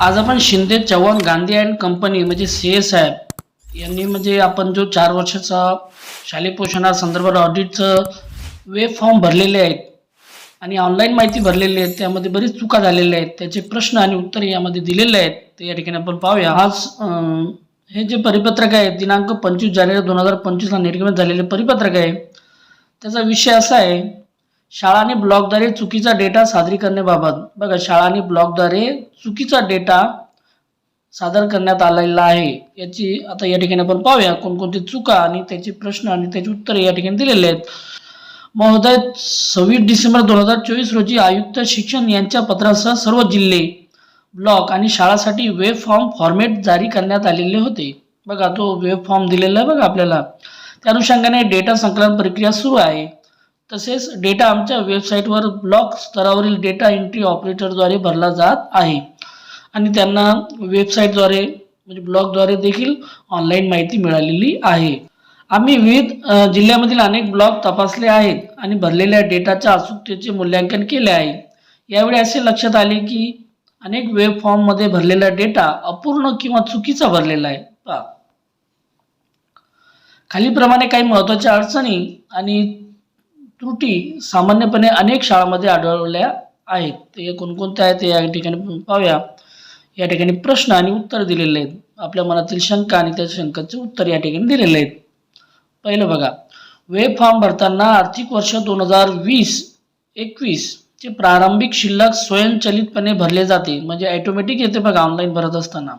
आज आपण Shinde Chavan Gandhi and company म्हणजे सी एस साहेब यांनी म्हणजे आपण जो चार वर्षाचा शालेय पोषणासंदर्भात ऑडिटचं वेब फॉर्म भरलेले आहेत आणि ऑनलाईन माहिती भरलेली आहे त्यामध्ये बरीच चुका झालेल्या आहेत त्याचे प्रश्न आणि उत्तर यामध्ये दिलेले आहेत ते या ठिकाणी आपण पाहूया. आज हे जे परिपत्रक आहे दिनांक पंचवीस जानेवारी दोन हजार पंचवीसला निर्गमित झालेले परिपत्रक आहे त्याचा विषय असा आहे शाळाने ब्लॉकद्वारे चुकीचा डेटा सादरीकरणाबाबत बघा शाळाने ब्लॉकद्वारे चुकीचा डेटा सादर करण्यात आलेला आहे. याची आता या ठिकाणी आपण पाहूया कोणकोणती चुका आणि त्याचे प्रश्न आणि त्याची उत्तरे या ठिकाणी दिलेले आहेत. महोदय सव्वीस डिसेंबर दोन हजार चोवीस रोजी आयुक्त शिक्षण यांच्या पत्रासह सर्व जिल्हे ब्लॉक आणि शाळासाठी वेब फॉर्म फॉर्मेट जारी करण्यात आलेले होते. बघा तो वेब फॉर्म दिलेला आहे बघा आपल्याला. त्या अनुषंगाने डेटा संकलन प्रक्रिया सुरू आहे. तसेच डेटा आमच्या वेबसाईटवर ब्लॉक स्तरावरील डेटा एंट्री ऑपरेटरद्वारे भरला जात आहे. आणि त्यांना वेबसाईटद्वारे म्हणजे ब्लॉगद्वारे देखील ऑनलाईन माहिती मिळालेली आहे. आम्ही विविध जिल्ह्यामधील अनेक ब्लॉग तपासले आहेत आणि भरलेल्या डेटाच्या अचूकतेचे मूल्यांकन केले आहे. यावेळी असे लक्षात आले की अनेक वेब फॉर्ममध्ये भरलेला डेटा अपूर्ण किंवा चुकीचा भरलेला आहे. पहा. खालीलप्रमाणे काही महत्त्वाच्या अडचणी आणि त्रुटी सामान्यपणे अनेक शाळांमध्ये आढळल्या आहेत. ते कोणकोणत्या आहेत ते या ठिकाणी पाहूया. या ठिकाणी प्रश्न आणि उत्तर दिलेले आहेत. आपल्या मनातील शंका आणि त्या शंकाचे उत्तर या ठिकाणी दिलेले आहेत. पहिलं बघा. वेब फॉर्म भरताना आर्थिक वर्ष दोन हजार वीस एकवीस चे प्रारंभिक शिल्लक स्वयंचलितपणे भरले जाते. म्हणजे ॲटोमॅटिक येते बघा ऑनलाईन भरत असताना.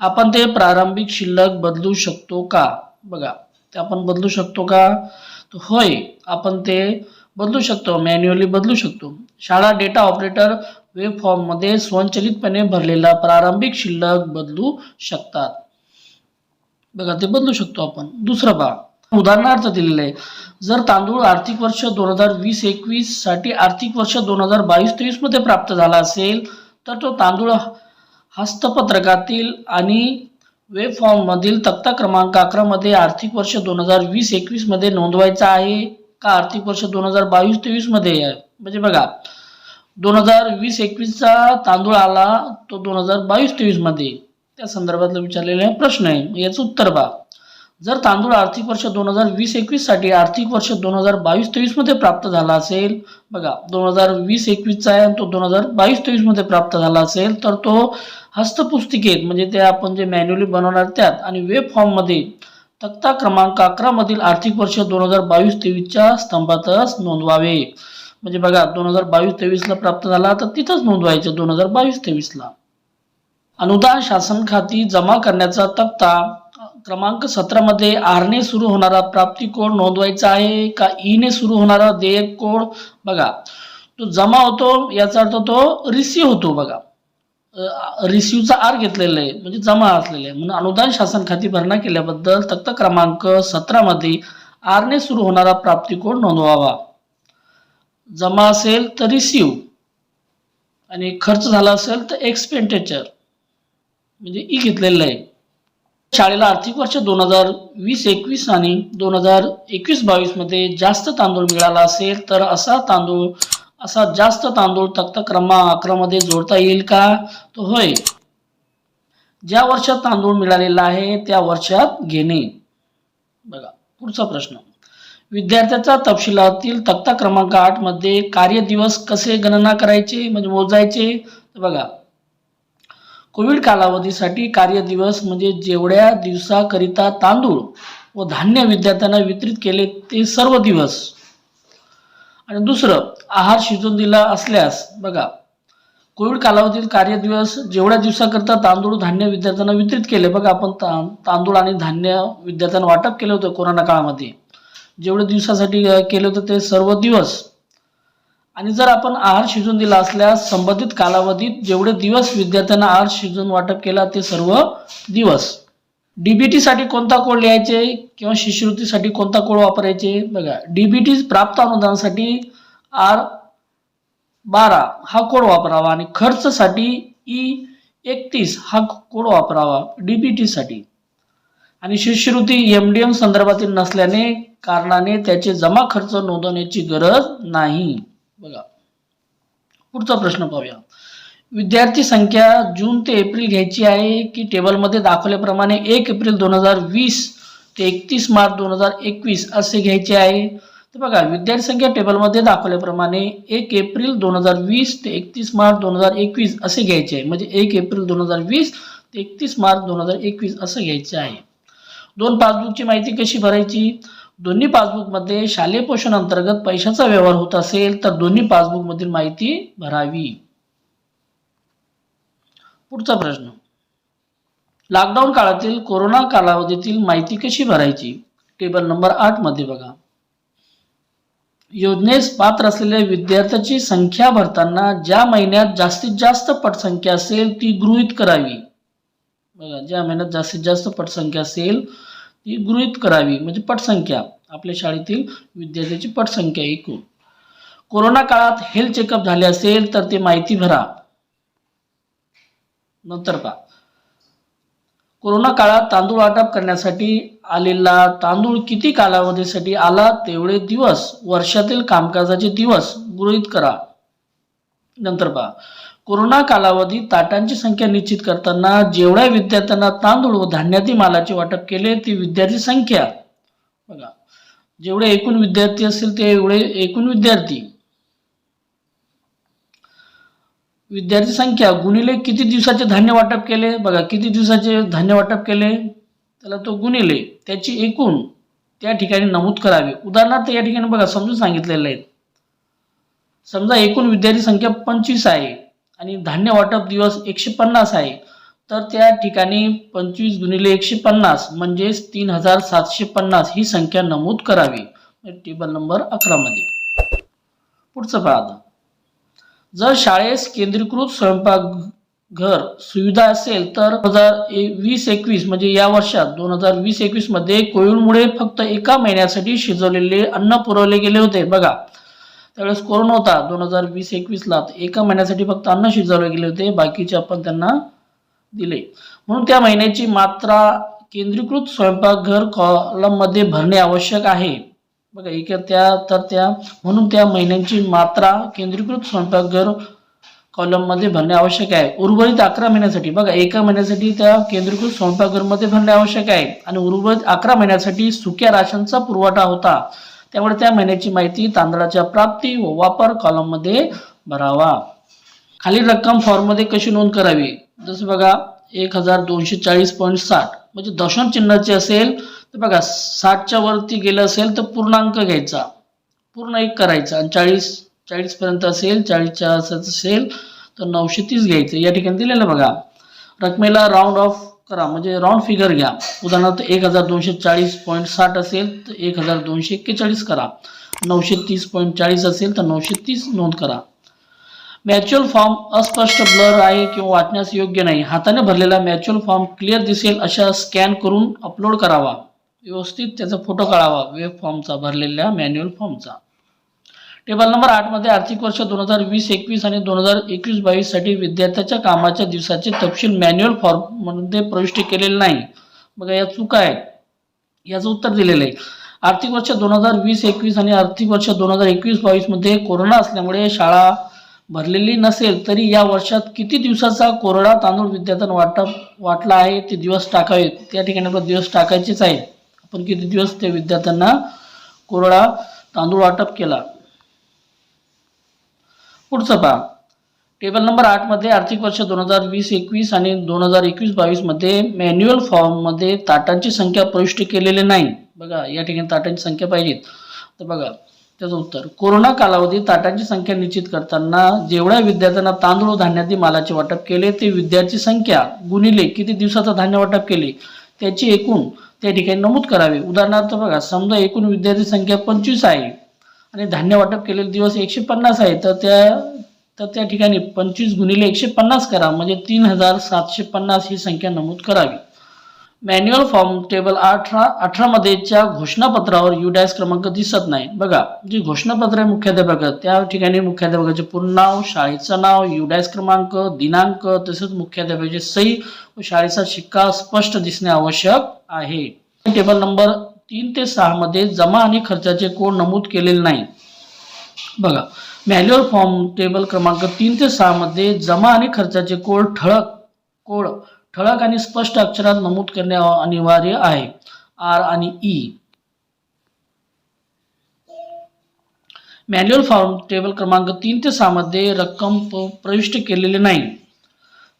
आपण ते प्रारंभिक शिल्लक बदलू शकतो का? बघा. ते आपण बदलू शकतो का? तर होय आपण ते बदलू शकतो मॅन्युअली बदलू शकतो. शाळा डेटा ऑपरेटर वेब फॉर्ममध्ये स्वयंचलितपणे भरलेला प्रारंभिक शिल्लक बदलू शकतात. बघा ते बदलू शकतो आपण. दुसरं भाग उदाहरणार्थ दिलेलं आहे. जर तांदूळ आर्थिक वर्ष दोन हजार वीस एकवीससाठी आर्थिक वर्ष दोन हजार बावीस तेवीसमध्ये प्राप्त झाला असेल तर तो तांदूळ हस्तपत्रकातील आणि वेब फॉर्म मधील तक्ता क्रमांक अकरा मध्ये आर्थिक वर्ष दोन हजार वीस एकवीसमध्ये नोंदवायचा आहे का? आर्थिक वर्ष दोन हजार बावीस तेवीसमध्ये आहे. म्हणजे बघा दोन हजार वीस एकवीसचा तांदूळ आला तो दोन हजार बावीस तेवीसमध्ये. त्या संदर्भातला विचारलेला प्रश्न आहे. याचं उत्तर पहा. जर तांदूळ आर्थिक वर्ष दोन हजार वीस एकवीससाठी आर्थिक वर्ष दोन हजार बावीस तेवीसमध्ये प्राप्त झाला असेल बघा दोन हजार वीस एकवीसचा आहे आणि तो दोन हजार बावीस तेवीसमध्ये प्राप्त झाला असेल तर तो हस्तपुस्तिकेत म्हणजे ते आपण जे मॅन्युअली बनवणार त्यात आणि वेब फॉर्ममध्ये तक्ता क्रमांक अकरामधील आर्थिक वर्ष दोन हजार बावीस तेवीसच्या स्तंभातच नोंदवावे. म्हणजे बघा दोन हजार बावीस तेवीसला प्राप्त झाला तर तिथंच नोंदवायचं दोन हजार बावीस तेवीसला अनुदान शासन खाती जमा करण्याचा तक्ता क्रमांक सतरामध्ये आरने सुरू होणारा प्राप्ती कोड नोंदवायचा आहे का? E ईने सुरू होणारा देयक कोड बघा. तो जमा होतो याचा अर्थ तो रिसीव होतो बघा. रिसिव्हचा आर घेतलेला आहे म्हणजे जमा असलेला आहे. म्हणून अनुदान शासन खाती भरणा केल्याबद्दल तक्ता क्रमांक सतरामध्ये आरने सुरू होणारा प्राप्ती कोड नोंदवावा. जमा असेल तर रिसिव्ह आणि खर्च झाला असेल तर एक्सपेंडिचर म्हणजे e ई घेतलेलं आहे. शाळेला आर्थिक वर्ष दोन हजार वीस एकवीस आणि दोन हजार एकवीस बावीसमध्ये जास्त तांदूळ मिळाला असेल तर असा तांदूळ असा जास्त तांदूळ तक्ता क्रमांक अकरा मध्ये जोडता येईल का? तो होय. ज्या वर्षात तांदूळ मिळालेला आहे त्या वर्षात घेणे. बघा पुढचा प्रश्न. विद्यार्थ्याचा तपशिलातील तक्ता क्रमांक आठमध्ये कार्यदिवस कसे गणना करायचे म्हणजे मोजायचे? बघा कोविड कालावधीसाठी कार्यदिवस म्हणजे जेवढ्या दिवसाकरिता तांदूळ व धान्य विद्यार्थ्यांना वितरित केले ते सर्व दिवस. आणि दुसरं आहार शिजून दिला असल्यास बघा कोविड कालावधीत कार्यदिवस जेवढ्या दिवसाकरता तांदूळ धान्य विद्यार्थ्यांना वितरित केले बघा आपण ता- तांदूळ आणि धान्य विद्यार्थ्यांना वाटप केलं होतं कोरोना काळामध्ये. जेवढ्या दिवसासाठी केलं होतं ते सर्व दिवस आणि जर आपण आहार शिजून दिला असल्यास संबंधित कालावधीत जेवढे दिवस विद्यार्थ्यांना आहार शिजून वाटप केला ते सर्व दिवस. डीबीटीसाठी कोणता कोड लिहायचे किंवा शिष्यवृत्तीसाठी कोणता कोड वापरायचे? बघा डीबीटी प्राप्त अनुदानासाठी आर बारा हा कोड वापरावा आणि खर्चसाठी ई एकतीस हा कोड वापरावा डीबीटीसाठी आणि शिष्यवृत्ती एम डी एम संदर्भातील नसल्याने कारणाने त्याचे जमा खर्च नोंदवण्याची गरज नाही. बघा. पुढचा प्रश्न पाहूया. विद्यार्थी संख्या जून ते एप्रिल घ्यायची आहे की टेबलमध्ये दाखवल्याप्रमाणे एक एप्रिल दोन हजार वीस ते एकतीस मार्च दोन हजार एकवीस असे घ्यायचे आहे. तर बघा विद्यार्थी संख्या टेबलमध्ये दाखवल्याप्रमाणे एक एप्रिल दोन हजार वीस ते एकतीस मार्च दोन हजार एकवीस असे घ्यायचे आहे. म्हणजे एक एप्रिल दोन हजार वीस ते एकतीस मार्च दोन हजार एकवीस असं घ्यायचे आहे. दोन पासबुकची माहिती कशी भरायची? दोन्ही पासबुकमध्ये शालेय पोषण अंतर्गत पैशाचा व्यवहार होत असेल तर दोन्ही पासबुकमधील माहिती भरावी. पुढचा प्रश्न. लॉकडाऊन काळातील कोरोना कालावधीतील माहिती कशी भरायची? टेबल नंबर आठमध्ये बघा. योजनेस पात्र असलेल्या विद्यार्थ्याची संख्या भरताना ज्या महिन्यात जास्तीत जास्त पटसंख्या असेल ती गृहीत करावी. बघा ज्या महिन्यात जास्तीत जास्त पटसंख्या असेल ती गृहीत करावी म्हणजे पटसंख्या. आपल्या शाळेतील विद्यार्थ्याची पटसंख्या एकूण. कोरोना काळात हेल्थ चेकअप झाले असेल तर ते माहिती भरा. नंतर पहा. कोरोना काळात तांदूळ वाटप करण्यासाठी आलेला तांदूळ किती कालावधीसाठी आला तेवढे दिवस वर्षातील कामकाजाचे दिवस गृहीत करा. नंतर पहा. कोरोना कालावधीत ताटांची संख्या निश्चित करताना जेवढ्या विद्यार्थ्यांना तांदूळ व धान्यातील मालाचे वाटप केले ती विद्यार्थी संख्या. बघा जेवढे एकूण विद्यार्थी असतील ते एवढे एकूण विद्यार्थी. विद्यार्थी संख्या गुणिले किती दिवसाचे धान्य वाटप केले? बघा किती दिवसाचे धान्य वाटप केले? त्याला तो गुणिले त्याची एकूण त्या ठिकाणी नमूद करावे. उदाहरणार्थ या ठिकाणी बघा समजून सांगितलेलं आहे. समजा एकूण विद्यार्थी संख्या पंचवीस आहे. आणि धान्य वाटप दिवस एकशे पन्नास आहे. तर त्या ठिकाणी पंचवीस गुणिले एकशे पन्नास म्हणजेच तीन हजार सातशे पन्नास ही संख्या नमूद करावी. टेबल नंबर अकरामध्ये पुढचं पहा जर शाळेस केंद्रीकृत स्वयंपाकघर सुविधा असेल तर दोन हजार वीस एकवीस म्हणजे या वर्षात दोन हजार वीस एकवीसमध्ये कोविडमुळे फक्त एका महिन्यासाठी शिजवलेले अन्न पुरवले गेले होते. बघा त्यावेळेस कोरोना होता. दोन हजार वीस एकवीसला एका महिन्यासाठी फक्त अन्न शिजवले गेले होते. बाकीचे आपण त्यांना दिले. म्हणून त्या महिन्याची मात्रा केंद्रीकृत स्वयंपाकघर कॉलममध्ये भरणे आवश्यक आहे. बघा एक त्या तर त्या म्हणून त्या महिन्यांची मात्रा केंद्रीकृत स्वयंपाकघर कॉलममध्ये भरणे आवश्यक आहे. उर्वरित अकरा महिन्यासाठी बघा एका महिन्यासाठी त्या केंद्रीकृत स्वयंपाकघरमध्ये भरणे आवश्यक आहे. आणि उर्वरित अकरा महिन्यासाठी सुक्या राशनचा पुरवठा होता. त्यामुळे त्या महिन्याची माहिती तांदळाच्या प्राप्ती व वापर कॉलममध्ये भरावा. खालील रक्कम फॉर्ममध्ये कशी नोंद करावी? जसं बघा एक हजार दोनशे चाळीस पॉईंट साठ. म्हणजे दशांश चिन्हाची असेल तर बघा साठच्या वरती गेलं असेल तर पूर्णांक घ्यायचा. पूर्ण एक करायचा. आणि चाळीस चाळीसपर्यंत असेल चाळीसच्या असेल तर नऊशे तीस घ्यायचं. या ठिकाणी दिलेलं बघा. रकमेला राऊंड ऑफ करा. म्हणजे राऊंड फिगर घ्या. उदाहरणार्थ एक हजार दोनशे चाळीस पॉईंट साठ असेल तर एक हजार दोनशे एक्केचाळीस करा. नऊशे तीस पॉईंट चाळीस असेल तर नऊशे तीस नोंद करा. मॅच्युअल फॉर्म अस्पष्ट ब्लर आहे किंवा वाचण्यास योग्य नाही. हाताने भरलेला मॅच्युअल फॉर्म क्लिअर दिसेल अशा स्कॅन करून अपलोड करावा. व्यवस्थित त्याचा फोटो काढावा. वेब फॉर्मचा भरलेल्या मॅन्युअल फॉर्मचा. टेबल नंबर आठमध्ये आर्थिक वर्ष दोन हजार वीस एकवीस आणि दोन हजार एकवीस बावीससाठी विद्यार्थ्याच्या कामाच्या दिवसाचे तपशील मॅन्युअल फॉर्ममध्ये प्रविष्ट केलेले नाही. बघा या चुका आहेत. याचं उत्तर दिलेलं आहे. आर्थिक वर्ष दोन हजार वीस एकवीस आणि आर्थिक वर्ष दोन हजार एकवीस बावीसमध्ये कोरोना असल्यामुळे शाळा भरलेली नसेल तरी या वर्षात किती दिवसाचा कोरडा तांदूळ विद्यार्थ्यांना वाटप वाटला आहे ते दिवस टाकावेत. त्या ठिकाणी आपला दिवस टाकायचेच आहेत. आपण किती दिवस त्या विद्यार्थ्यांना कोरडा तांदूळ वाटप केला? पुढचं पहा. टेबल नंबर आठमध्ये आर्थिक वर्ष दोन हजार वीस एकवीस आणि दोन हजार एकवीस बावीसमध्ये मॅन्युअल फॉर्ममध्ये ताटांची संख्या प्रविष्ट केलेली नाही. बघा या ठिकाणी ताटांची संख्या पाहिजेत. तर बघा त्याचं उत्तर. कोरोना कालावधीत ताटांची संख्या निश्चित करताना जेवढ्या विद्यार्थ्यांना तांदूळ व धान्यादी मालाचे वाटप केले ते विद्यार्थी संख्या गुणिले किती दिवसाचं धान्य वाटप केले त्याची एकूण त्या ठिकाणी नमूद करावे. उदाहरणार्थ बघा समजा एकूण विद्यार्थी संख्या पंचवीस आहे. आणि धान्य वाटप केलेले दिवस एकशे पन्नास आहे तर त्या तर त्या ठिकाणी पंचवीस गुणिले एकशे पन्नास करा म्हणजे तीन हजार सातशे पन्नास ही संख्या नमूद करावी. मॅन्युअल फॉर्म टेबल अठरा अठरामध्येच्या घोषणापत्रावर यू डॅश क्रमांक दिसत नाही. बघा जी घोषणापत्र आहे मुख्याध्यापक त्या ठिकाणी मुख्याध्यापकाचे पूर्ण नाव शाळेचं नाव यू डॅश क्रमांक दिनांक तसेच मुख्याध्यापकाचे सही व शाळेचा शिक्का स्पष्ट दिसणे आवश्यक आहे. टेबल नंबर तीन ते सहा मध्ये जमा आणि खर्चाचे कोड नमूद केलेले नाही. बघा मॅन्युअल फॉर्म टेबल क्रमांक तीन ते सहा मध्ये जमा आणि खर्चाचे कोड ठळक कोड ठळक आणि स्पष्ट अक्षरात नमूद करणे अनिवार्य आहे. आर आणि ई. मॅन्युअल फॉर्म टेबल क्रमांक तीन ते सहा मध्ये रक्कम प- प्रविष्ट केलेली नाही.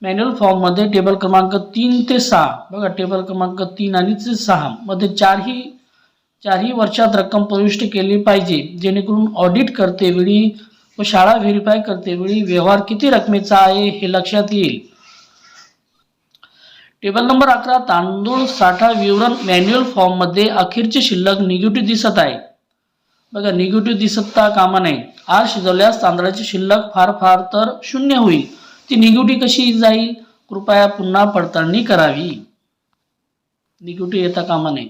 मॅन्युअल फॉर्ममध्ये टेबल क्रमांक तीन ते सहा. बघा टेबल क्रमांक तीन आणि ते सहा. मध्ये चारही चारही वर्षात रक्कम प्रविष्ट केली पाहिजे. जेणेकरून ऑडिट करते वेळी व शाळा व्हेरीफाय करते वेळी व्यवहार किती रकमेचा आहे हे लक्षात येईल. टेबल नंबर अकरा तांदूळ साठा विवरण मॅन्युअल फॉर्ममध्ये अखेरची शिल्लक निगेटिव्ह दिसत आहे. बघा निगेटिव्ह दिसत कामा नाही आज शिजवल्यास तांदळाची शिल्लक फार फार तर शून्य होईल. ती निगेटिव्ह कशी जाईल? कृपया पुन्हा पडताळणी करावी. निगेटिव्ह येता कामा नये.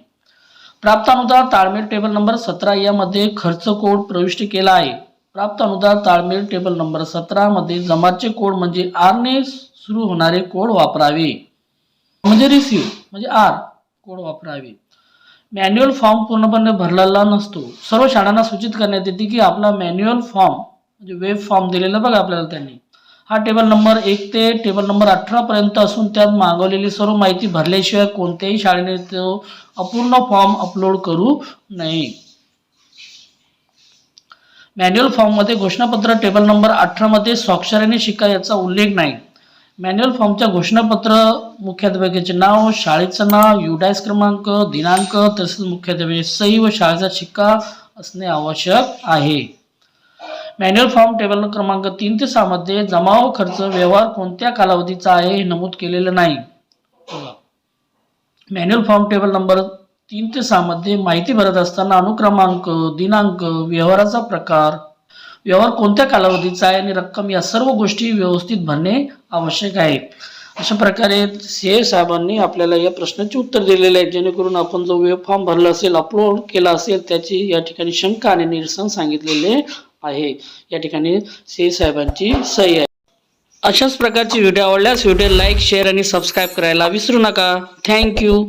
प्राप्त अनुदान ताळमेळ टेबल नंबर सतरा यामध्ये खर्च कोड प्रविष्ट केला आहे. प्राप्त अनुदान ताळमेळ टेबल नंबर सतरामध्ये जमाचे कोड म्हणजे आरने सुरू होणारे कोड वापरावे. म्हणजे रिसिव्ह म्हणजे आर कोड वापरावे. मॅन्युअल फॉर्म पूर्णपणे भरलेला नसतो. सर्व शाळांना सूचित करण्यात येते की आपला मॅन्युअल फॉर्म म्हणजे वेब फॉर्म दिलेला बघा आपल्याला त्यांनी. हा टेबल नंबर एक ते टेबल नंबर अठरापर्यंत असून त्यात मागवलेली सर्व माहिती भरल्याशिवाय कोणत्याही शाळेने तो अपूर्ण फॉर्म अपलोड करू नये. मॅन्युअल फॉर्ममध्ये घोषणापत्र टेबल नंबर अठरामध्ये स्वाक्षऱ्याने शिका याचा उल्लेख नाही. मॅन्युअल फॉर्मच्या घोषणापत्र मुख्याध्यापकाचे नाव शाळेचं नाव युडायस क्रमांक दिनांक तसेच मुख्याध्यापक सही व शाळेचा शिक्का असणे आवश्यक आहे. मॅन्युअल फॉर्म टेबल क्रमांक तीन ते सहा मध्ये जमाव खर्च व्यवहार कोणत्या कालावधीचा आहे हे नमूद केलेलं नाही. मॅन्युअल फॉर्म टेबल नंबर तीन ते सहा मध्ये माहिती भरत असताना अनुक्रमांक दिनांक व्यवहाराचा प्रकार व्यवहार कोणत्या कालावधीचा आहे आणि रक्कम या सर्व गोष्टी व्यवस्थित भरणे आवश्यक आहे. अशा प्रकारे सी साहेबांनी आपल्याला या प्रश्नाचे उत्तर दिलेले आहे. जेणेकरून आपण जो वेब फॉर्म भरला असेल अपलोड केला असेल त्याची या ठिकाणी शंका आणि निरसन सांगितलेले आहे. या ठिकाणी सी साहेबांची सही आहे. अशाच प्रकारची व्हिडिओ आवडल्यास व्हिडिओ लाईक शेअर आणि सबस्क्राईब करायला विसरू नका. थँक्यू